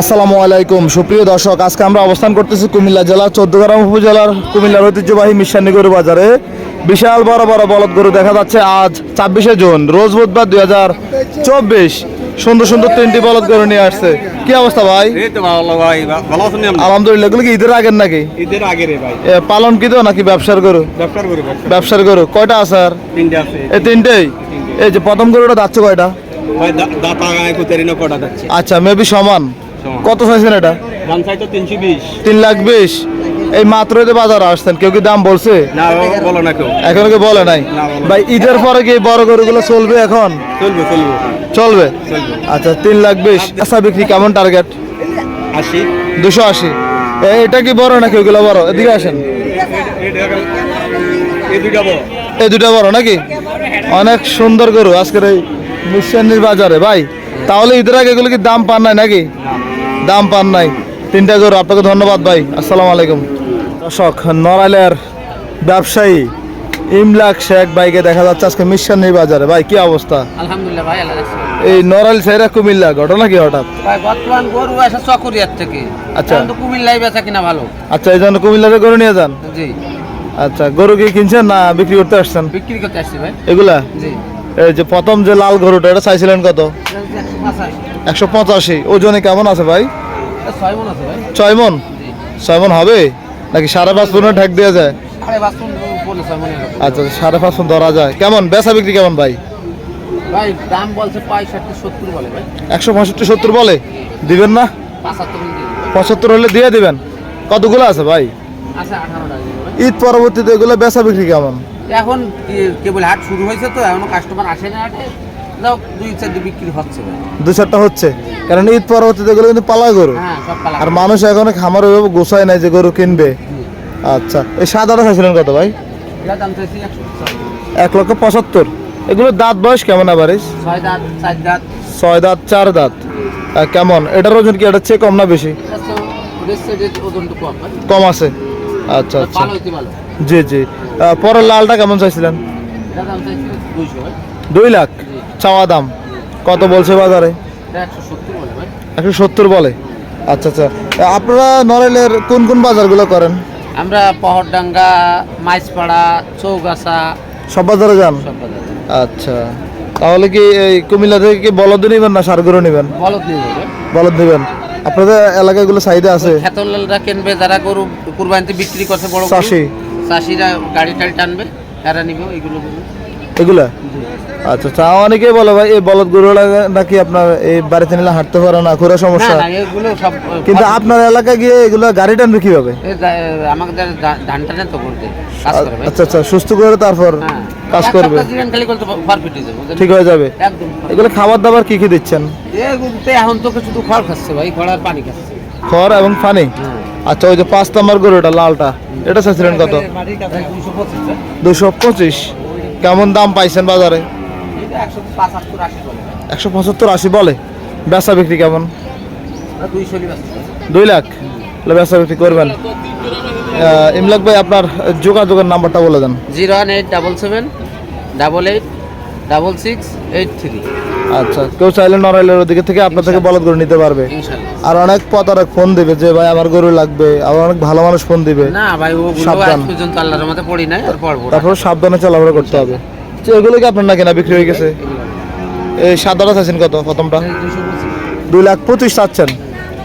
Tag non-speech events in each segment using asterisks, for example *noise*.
আসসালামু আলাইকুম। সুপ্রিয় দর্শক আজকে আমরা অবস্থান করতেছি কুমিল্লা জেলার চোদ্দগ্রাম উপজেলার কুমিল্লার ঐতিহ্যবাহী মিশানি গরু বাজারে। বিশাল বড় বড় বলদ গরু দেখা যাচ্ছে আজ ছাব্বিশে জুন রোজ বুধবার দুই হাজার চব্বিশ। সুন্দর সুন্দর তিনটি বলদ গরু নিয়ে আসছে। কি অবস্থা ভাই? আলহামদুলিল্লাহ এগুলো কি ঈদের আগের নাকি? ঈদের ভাই। পালন কি তো নাকি ব্যবসার গরু? ব্যবসার গরু কয়টা আছে আর? তিনটে আছে। এই তিনটেই? এই যে প্রথম গরুটা যাচ্ছে কয়টা? আচ্ছা মেবি সমান। কত চাইছেন এটা? দাম চাই তিনশো বিশ। তিন লাখ বিশ? এই মাত্র যে বাজারে আসছেন কেউ কি দাম বলছে? না ও বলো না কেউ। এখনও কি বলে নাই? ভাই ঈদের পরে কি বড় গরুগুলো চলবে এখন? চলবে চলবে। আচ্ছা তিন লাখ বিশ। আচ্ছা বিক্রি কেমন টার্গেট আশি। দুশো আশি। এটা কি বড় নাকি ওইগুলো বড়? এদিকে আসেন। এই এই দুটা বড় নাকি? অনেক সুন্দর গরু আজকের এই মিশানির বাজারে। ভাই তাহলে ঈদের আগে এগুলো কি দাম পান নাই নাকি? দাম পান নাই। তিনটা গরু আপনাকে ধন্যবাদ ভাই। আসসালামু আলাইকুম। দর্শক নড়াইলের ব্যবসায়ী ইমলাক শেখ ভাইকে দেখা যাচ্ছে আজকে মিশানির বাজারে ভাই কি অবস্থা? আলহামদুলিল্লাহ ভাই এই নড়াইল সাইরা কুমিল্লা ঘটনা কি হঠাৎ? ভাই বর্তমান গরু আসে চকরিয়ার থেকে। আচ্ছা। তো কুমিল্লাই বেচা কিনা ভালো। আচ্ছা এই জন্য কুমিল্লাতে গরু নিয়ে যান? জি। আচ্ছা গরু কি কিনছেন না বিক্রি করতে আসছেন? বিক্রি করতে আসছি ভাই। এগুলা? জি। এই যে প্রথম যে লাল গরুটা এটা চাইছিলেন কত? একশো পঁচাশি। ওজনে কেমন আছে ভাই? ছয় মন ছয় মন হবে? নাকি সাড়ে পাঁচ মনে ঠেক দেওয়া যায়? উপর। আচ্ছা সাড়ে পাঁচ মন ধরা যায়। কেমন? বেচা বিক্রি কেমন ভাই? ভাই দাম বলছে বলে ভাই। একশো পঁয়ষট্টি সত্তর বলে? দিবেন না? পাঁচাত্তর হলে দিয়ে দিবেন। কতগুলো আছে ভাই। ঈদ পরবর্তীতে এগুলো বেচা বিক্রি কেমন? এখন কেবল হাট শুরু হয়েছে তো এখনও কাস্টমার আসে না যাও দুই চার বিক্রি হচ্ছে দু চারটা হচ্ছে? কারণ ঈদ পরবর্তীতে এগুলো কিন্তু পালা গরু। হ্যাঁ আর মানুষ এখনও খামার ওইভাবে গোছায় নাই যে গরু কিনবে। আচ্ছা এই সাদাটা খাইছিলেন কত ভাই। এক লক্ষ পঁচাত্তর। এগুলোর দাঁত বয়স কেমন আবারিস ছয় দাঁত চার দাঁত। কেমন? এটার ওজন কি? এটার চেয়ে কম না বেশি? কম আছে। আচ্ছা আচ্ছা। জি জি। পরের লালটা কেমন চাইছিলেন? দুই লাখ। চাওয়া দাম? কত বলছে বাজারে? একশো সত্তর বলে আচ্ছা আচ্ছা। আপনারা নড়াইলের কোন কোন বাজারগুলো করেন? আমরা পহরডাঙ্গা মাইজপাড়া চৌগাছা। সব বাজারে যান? আচ্ছা। তাহলে কি এই কুমিল্লা থেকে কি বলদ নেবেন না সারগরু নেবেন? বলদ যাবে বলদ নেবেন। আপনাদের এলাকাগুলো চাহিদা আছে? খেতলালরা কিনবে যারা গরু কুরবানিতে বিক্রি করছে বড় চাষি। চাষিরা গাড়ি টাড়ি টানবে এরা নিবে এইগুলো গরু। এগুলা? আচ্ছা আচ্ছা অনেকেই বলে ভাই এই বলদ গরুগুলা নাকি আপনার এই বাড়িতে নিলে হাঁটতে পারে না ঘোরা সমস্যা। কিন্তু আপনার এলাকায় গিয়ে এগুলো গাড়ি টানবে কীভাবে? আমাদের ধান টানে তো করতে আচ্ছা আচ্ছা সুস্থ করে তারপর হ্যাঁ। কাজ করবে? ঠিক হয়ে যাবে। এগুলো খাবার দাবার কি কি দিচ্ছেন? এখন তো শুধু খড় খাচ্ছে ভাই খড় আর পানি খাচ্ছে। খড় এবং পানি? হ্যাঁ। আচ্ছা ওই যে পাঁচ নম্বর গরুটা লালটা এটা চাইছিলেন কত? দুশো পঁচিশ। কেমন দাম পাইছেন বাজারে? একশো আশি একশো পঁচাত্তর আশি বলে। বেচা বিক্রি কেমন? দুই লাখ? ব্যবসা বেচা বিক্রি করবেন। ইমলাক ভাই আপনার যোগাযোগের নাম্বারটা বলে দেন। Zero one eight double seven double eight double six eight three. আচ্ছা কেউ চাইলে নড়াইলের ওদিকে থেকে আপনার থেকে বলদ গরু নিতে পারবে। আর অনেক প্রতারক ফোন দিবে যে ভাই আমার গরু লাগবে। আবার অনেক ভালো মানুষ ফোন দিবে। না ভাই সাবধান। পর্যন্ত আল্লাহর মধ্যে পড়ি নাই আর পড়ব তারপর সাবধানে চলাফেরা করতে হবে। তো এগুলো কি আপনার না কেনা বিক্রি হয়ে গেছে? এই সাদাটা চাইছেন কত প্রথমটা? দুই লাখ পঁচিশ চাচ্ছেন।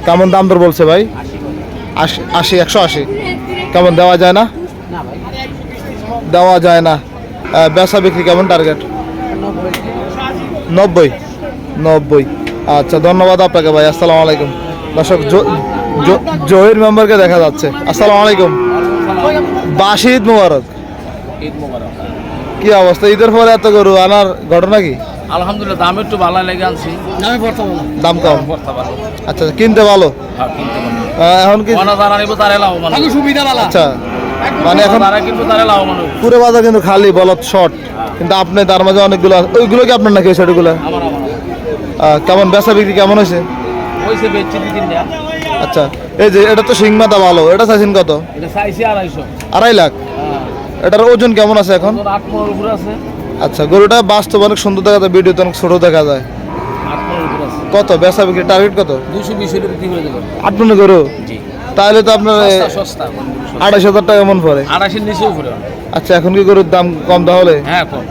কেমন দাম দর বলছে ভাই? আশি আশি একশো আশি। কেমন দেওয়া যায় না? দেওয়া যায় না। বেচা বিক্রি কেমন টার্গেট? নব্বই। নব্বই। আচ্ছা ধন্যবাদ আপনাকে ভাই আসসালামু আলাইকুম। দর্শক জহির মেম্বারকে দেখা যাচ্ছে। আসসালামু আলাইকুম। বাসি ঈদ মুবারক। কি অবস্থা? ঈদের পরে এত গরু আনার ঘটনা কি? আলহামদুলিল্লাহ দাম একটু ভালো লেগে আনছি। দাম কম। আচ্ছা কিনতে ভালো? হ্যাঁ এখন কি মনে আচ্ছা মানে এখন তারা কিন্তু তারা লাভবান হইবো। পুরো বাজার কিন্তু খালি বলত শর্ট। কিন্তু আপনি তার মাঝে অনেকগুলো ওইগুলো কি আপনার নাকি আমার কেমন বেচা বিক্রি কেমন হয়েছে? আচ্ছা এই যে এটা তো সিংমাতা ভালো। এটা চাইছেন কত? আড়াই লাখ? হ্যাঁ। এটার ওজন কেমন আছে এখন? আচ্ছা গরুটা বাস্তব অনেক সুন্দর দেখা যায় ভিডিওতে অনেক ছোট দেখা যায়। কত? বেচা বিক্রি টার্গেট কত? দুশো বিশ আট মনে গরু? তাহলে তো আপনার আড়াইশ হাজার টাকা মন পড়ে। আড়াইশের নিচেও পড়ে। আচ্ছা এখন কি গরুর দাম কম তাহলে? হ্যাঁ কম।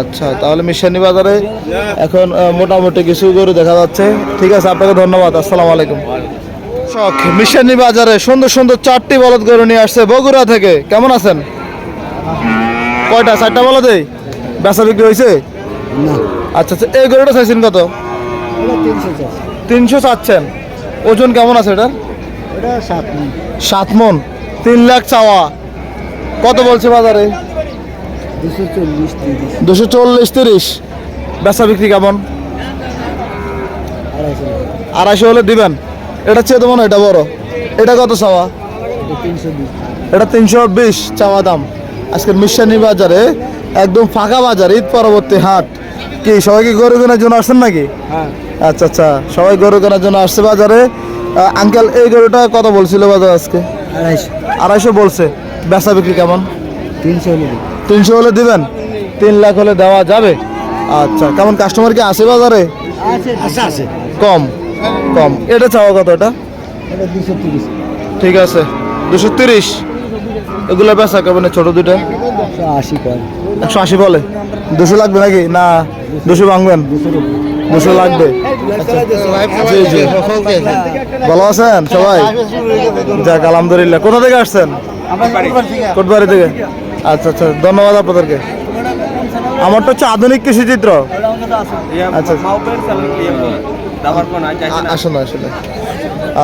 আচ্ছা তাহলে মিশানি বাজারে এখন মোটামুটি কিছু গরু দেখা যাচ্ছে। ঠিক আছে আপনাকে ধন্যবাদ আসসালামু আলাইকুম। শখ মিশানি বাজারে সুন্দর সুন্দর চারটি বলদ গরু নিয়ে আসছে বগুড়া থেকে। কেমন আছেন? কয়টা চারটা বলদ এই? বেচা বিক্রি হয়েছে? আচ্ছা আচ্ছা এই গরুটা চাইছেন কত? তিনশো চাচ্ছেন। ওজন কেমন আছে এটার? সাত মন। তিন লাখ চাওয়া। কত বলছে বাজারে? দুশো চল্লিশ তিরিশ। বেচা বিক্রি কেমন? আড়াইশো হলে দিবেন। এটা চেয়ে দেবো না এটা বড়। এটা কত চাওয়া? এটা তিনশো বিশ। চাওয়া দাম। আজকের মিশানি বাজারে একদম ফাঁকা বাজার ঈদ পরবর্তী হাট। কি সবাই কি গরু কেনার জন্য আসছেন নাকি? আচ্ছা আচ্ছা সবাই গরু কেনার জন্য আসছে বাজারে। আঙ্কেল এই গরুটা কত বলছিল বাজার আজকে? আড়াইশো। বলছে। বেচা বিক্রি কেমন? তিনশো হলে দিবেন? তিন লাখ হলে দেওয়া যাবে? আচ্ছা কেমন কাস্টমার কি আসে বাজারে? কম কম। এটা চাওয়া কত এটা? ঠিক আছে। দুশো তিরিশ। এগুলো বেচা কেমন ছোট দুটো একশো আশি বলে? দুশো লাগবে নাকি? না দুশো ভাঙবেন। দুশো লাগবে। জি জি। ভালো আছেন সবাই? যাক আলহামদুলিল্লাহ। কোথা থেকে আসছেন? কোটবাড়ি থেকে। আচ্ছা আচ্ছা ধন্যবাদ আপনাদেরকে। আমারটা হচ্ছে আধুনিক কৃষি চিত্র। আচ্ছা। আ- আসুন। আসলে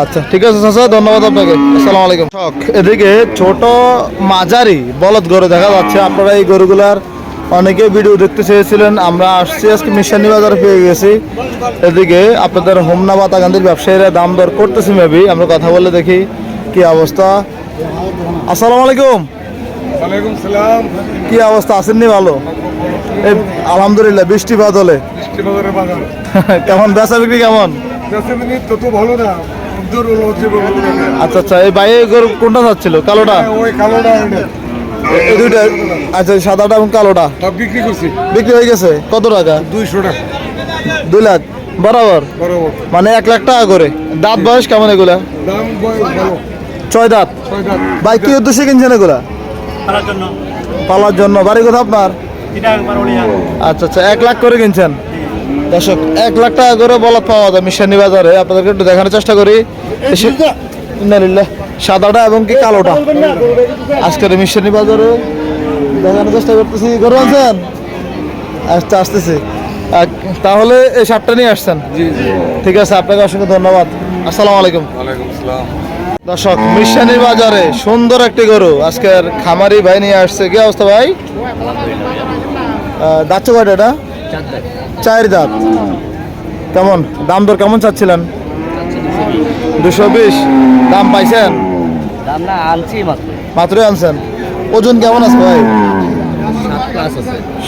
আচ্ছা ঠিক আছে চাচা ধন্যবাদ আপনাকে। আসসালামু আলাইকুম। শখ এদিকে ছোট মাঝারি বলদ গরু দেখা যাচ্ছে। আপনারা এই গরুগুলার অনেকে ভিডিও দেখতে চেয়েছিলেন আমরা আসছি আজকে মিশানি বাজারে পেয়ে গেছি। এদিকে আপনাদের হোমনা বাতাকান্দির ব্যবসায়ীরা দাম দর করতেছি মেবি আমরা কথা বলে দেখি কি অবস্থা। আসসালামু আলাইকুম। কি অবস্থা আছেননি ভালো? এই আলহামদুলিল্লাহ বৃষ্টি বাদলে। *laughs* কেমন বেচা বিক্রি কেমন? ভালো না আচ্ছা আচ্ছা এই বাইরে কোনটা যাচ্ছিল কালোটা? ওই কালোটা দুইটা আচ্ছা সাদাটা এবং কালোটা? সব বিক্রি করছি। বিক্রি হয়ে গেছে? কত টাকা? দুইশো টাকা। দুই লাখ? বরাবর? বরাবর। মানে এক লাখ টাকা করে। দাঁত বয়স কেমন এগুলা? দাম ছয় দাঁত? ভাই কি উদ্দেশ্যে কিনছেন এগুলা? পালার জন্য। বাড়ি কোথা আপনার? আচ্ছা আচ্ছা এক লাখ করে কিনছেন? দর্শক এক লাখ টাকা করে বলদ পাওয়া যায় মিশানি বাজারে। আপনাদেরকে একটু দেখানোর চেষ্টা করি। ইন্নালিল্লাহ। সাদাটা এবং কি কালোটা। আজকের মিশানি বাজারে দেখানোর চেষ্টা করতেছি। গরু আছেন আচ্ছা আসতেছি। তাহলে এই সাপটা নিয়ে আসছেন? ঠিক আছে আপনাকে অসংখ্য ধন্যবাদ। আসসালামু আলাইকুম। দর্শক মিশানি বাজারে সুন্দর একটি গরু। আজকের খামারি ভাই নিয়ে আসছে। কি অবস্থা ভাই? দাচ্ছে কয়টা এটা? চার দাঁত। কেমন? দাম দর কেমন চাচ্ছিলেন? দুশো বিশ। দাম পাইছেন? দাম না আনছি মাত্র। মাত্রই আনছেন। ওজন কেমন আছে ভাই?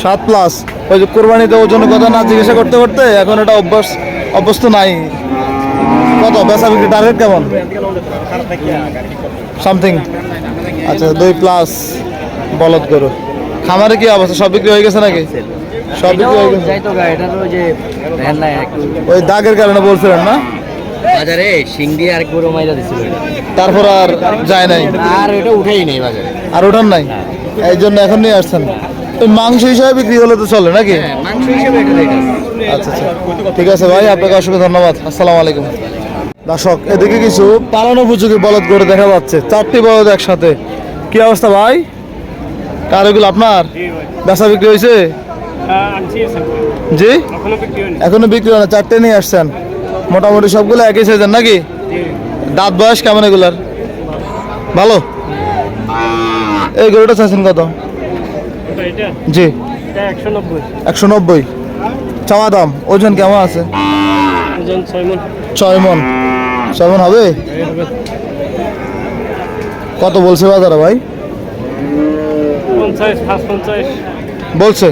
সাত প্লাস ওই যে কোরবানিতে ওজনের কথা না জিজ্ঞাসা করতে করতে এখন এটা অভ্যাস অভ্যস্ত নাই। কত? বেচা বিক্রি টার্গেট কেমন? সামথিং আচ্ছা দুই প্লাস বলদ গরু। খামারে কি অবস্থা? সব বিক্রি হয়ে গেছে নাকি? সব বিক্রি হয়ে গেছে। ওই দাগের কারণে বলছিলেন না? বাজারে সিংড়ি আর গরু মাইরা দিছিল তারপর আর যায় নাই। আর এটা উঠেই নেই বাজারে। আর ওঠান নাই? এই জন্য এখন নিয়ে আসছেন? মাংস হিসাবে বিক্রি হলে তো চলে নাকি? মাংস হিসেবে এটা রেট আছে। আচ্ছা আচ্ছা। ঠিক আছে ভাই আপনাকে অসংখ্য ধন্যবাদ। আসসালামু আলাইকুম। দর্শক এদিকে কিছু পালন উপযোগী বলদ করে দেখা যাচ্ছে। চারটি বলদ একসাথে। কি অবস্থা ভাই? কার এগুলো আপনার? বেচা বিক্রি হয়েছে? জি? এখনও বিক্রি হয় না চারটে নিয়ে আসছেন। মোটামুটি সবগুলো একই সাইজের নাকি? দাঁত বয়স কেমন এগুলার? ভালো? এই গরুটা চাইছেন কত? জি। একশো নব্বই। চাওয়া দাম। ওজন কেমন আছে? ছয় মন। ছয় মন হবে? কত বলছে বাজারে ভাই? বলছে।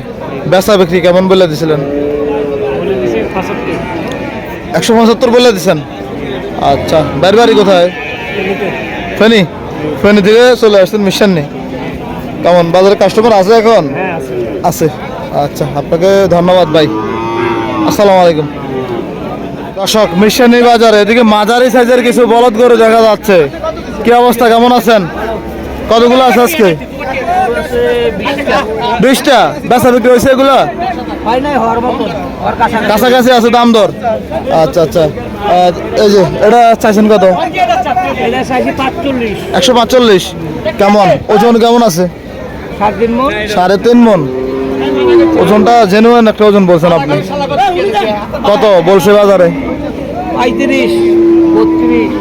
বেচা বিক্রি কেমন বলে দিছিলেন? একশো পঁচাত্তর বলে দিচ্ছেন আচ্ছা বাড়ি বাড়ি কোথায়? ফেনি? ফেনি থেকে চলে আসছেন মিশন নেই কেমন বাজারে কাস্টমার আছে এখন? হ্যাঁ আছে। আছে। আচ্ছা আপনাকে ধন্যবাদ ভাই। আসসালামু আলাইকুম। দর্শক মিশানি বাজারে এদিকে মাঝারি সাইজের কিছু বলদ গরু দেখা যাচ্ছে। কি অবস্থা কেমন আছেন? কতগুলো আছে আজকে? বিশটা? বেচা বিক্রি হয়েছে এগুলো? কাছাকাছি আছে দাম দর। আচ্ছা আচ্ছা। এই যে, এটা চাইছেন কত? একশো পাঁচচল্লিশ। কেমন? ওজন কেমন আছে? সাড়ে তিন মন। ওজনটা জেনুয়েন একটা ওজন বলছেন আপনি। কত বলছে বাজারে?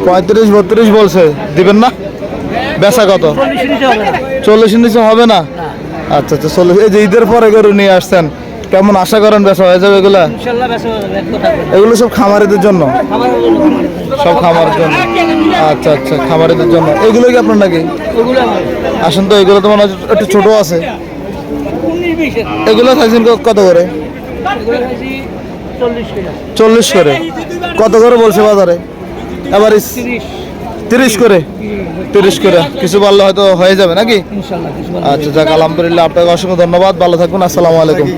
পঁয়ত্রিশ, বত্রিশ বলছে। দিবেন না? বেচা কত? চল্লিশ নিচে হবে না? আচ্ছা আচ্ছা চল্লিশ। এই যে ঈদের পরে গরু নিয়ে আসছেন কেমন আশা করেন বেচা হয়ে যাবে এগুলা। এগুলো সব খামারিদের জন্য। সব খামারের জন্য। আচ্ছা আচ্ছা খামারিদের জন্য। এগুলো কি আপনার নাকি? আসেন তো এগুলো তো মনে হয় একটু ছোট আছে। এগুলো চাইছেন ক- কত করে? চল্লিশ চল্লিশ করে। কত করে বলছে বাজারে? এবার তিরিশ করে? তিরিশ করে। কিছু পারলে হয়তো হয়ে যাবে নাকি? আচ্ছা যাক আলহামদুলিল্লাহ আপনাকে অসংখ্য ধন্যবাদ। ভালো থাকুন আসসালামু আলাইকুম।